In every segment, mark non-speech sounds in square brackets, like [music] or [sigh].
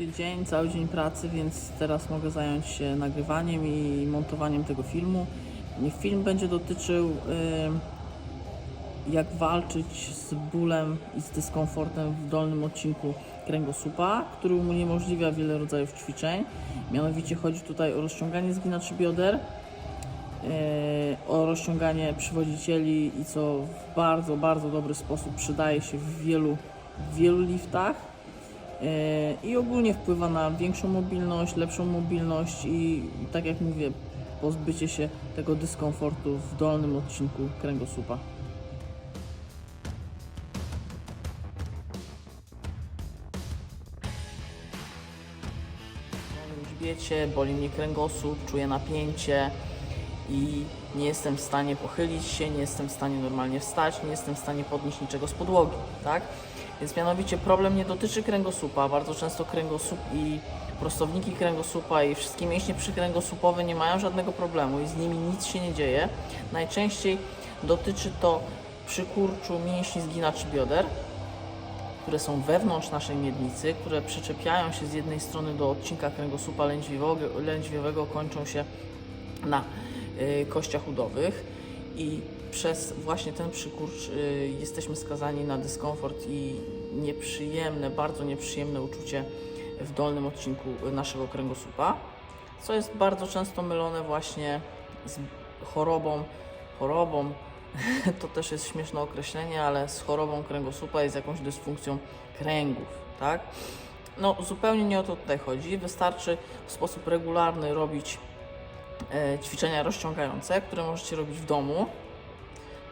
dzień, cały dzień pracy, więc teraz mogę zająć się nagrywaniem i montowaniem tego filmu. Film będzie dotyczył y, jak walczyć z bólem i z dyskomfortem w dolnym odcinku kręgosłupa, który uniemożliwia wiele rodzajów ćwiczeń. Mianowicie chodzi tutaj o rozciąganie zginaczy bioder, e, o rozciąganie przywodzicieli i co w bardzo, bardzo dobry sposób przydaje się w wielu, w wielu liftach i ogólnie wpływa na większą mobilność, lepszą mobilność i tak jak mówię, pozbycie się tego dyskomfortu w dolnym odcinku kręgosłupa. grzbiecie, boli mnie kręgosłup, czuję napięcie i nie jestem w stanie pochylić się, nie jestem w stanie normalnie wstać, nie jestem w stanie podnieść niczego z podłogi, tak? Więc mianowicie problem nie dotyczy kręgosłupa, bardzo często kręgosłup i prostowniki kręgosłupa i wszystkie mięśnie przykręgosłupowe nie mają żadnego problemu i z nimi nic się nie dzieje. Najczęściej dotyczy to przykurczu mięśni zginaczy bioder, które są wewnątrz naszej miednicy, które przyczepiają się z jednej strony do odcinka kręgosłupa lędźwiowego, lędźwiowego kończą się na y, kościach udowych i przez właśnie ten przykurcz y, jesteśmy skazani na dyskomfort i nieprzyjemne, bardzo nieprzyjemne uczucie w dolnym odcinku naszego kręgosłupa, co jest bardzo często mylone właśnie z chorobą, chorobą, [laughs] to też jest śmieszne określenie, ale z chorobą kręgosłupa i z jakąś dysfunkcją kręgów, tak? No, zupełnie nie o to tutaj chodzi. Wystarczy w sposób regularny robić ćwiczenia rozciągające, które możecie robić w domu.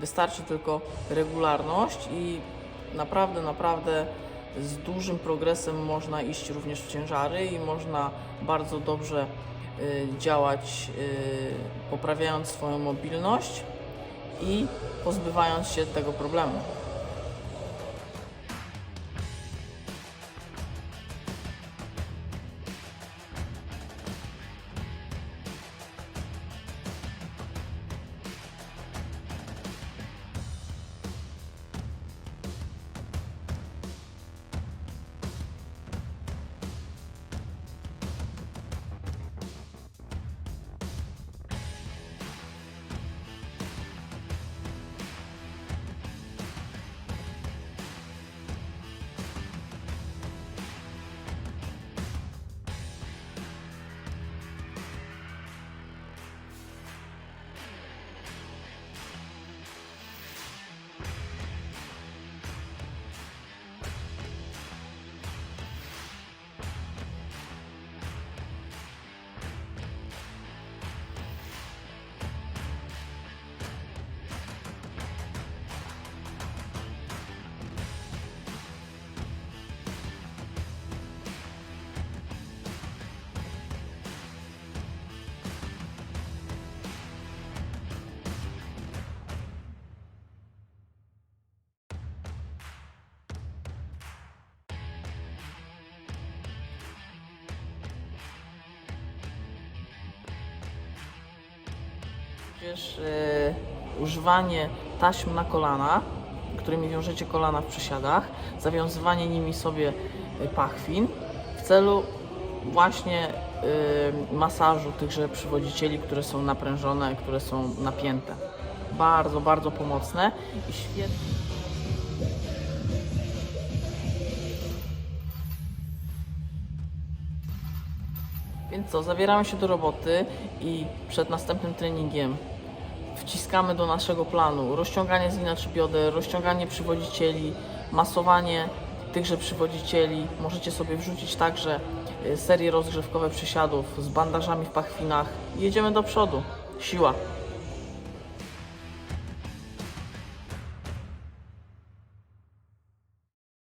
Wystarczy tylko regularność i naprawdę, naprawdę z dużym progresem można iść również w ciężary i można bardzo dobrze y, działać, y, poprawiając swoją mobilność i pozbywając się tego problemu. Wiesz, e, używanie taśm na kolana, którymi wiążecie kolana w przysiadach, zawiązywanie nimi sobie e, pachwin w celu właśnie e, masażu tychże przywodzicieli, które są naprężone, które są napięte. Bardzo, bardzo pomocne i świetnie. Więc co, zabieramy się do roboty i przed następnym treningiem wciskamy do naszego planu rozciąganie zginaczy bioder, rozciąganie przywodzicieli, masowanie tychże przywodzicieli. Możecie sobie wrzucić także y, serię rozgrzewkowe przysiadów z bandażami w pachwinach. Jedziemy do przodu. Siła.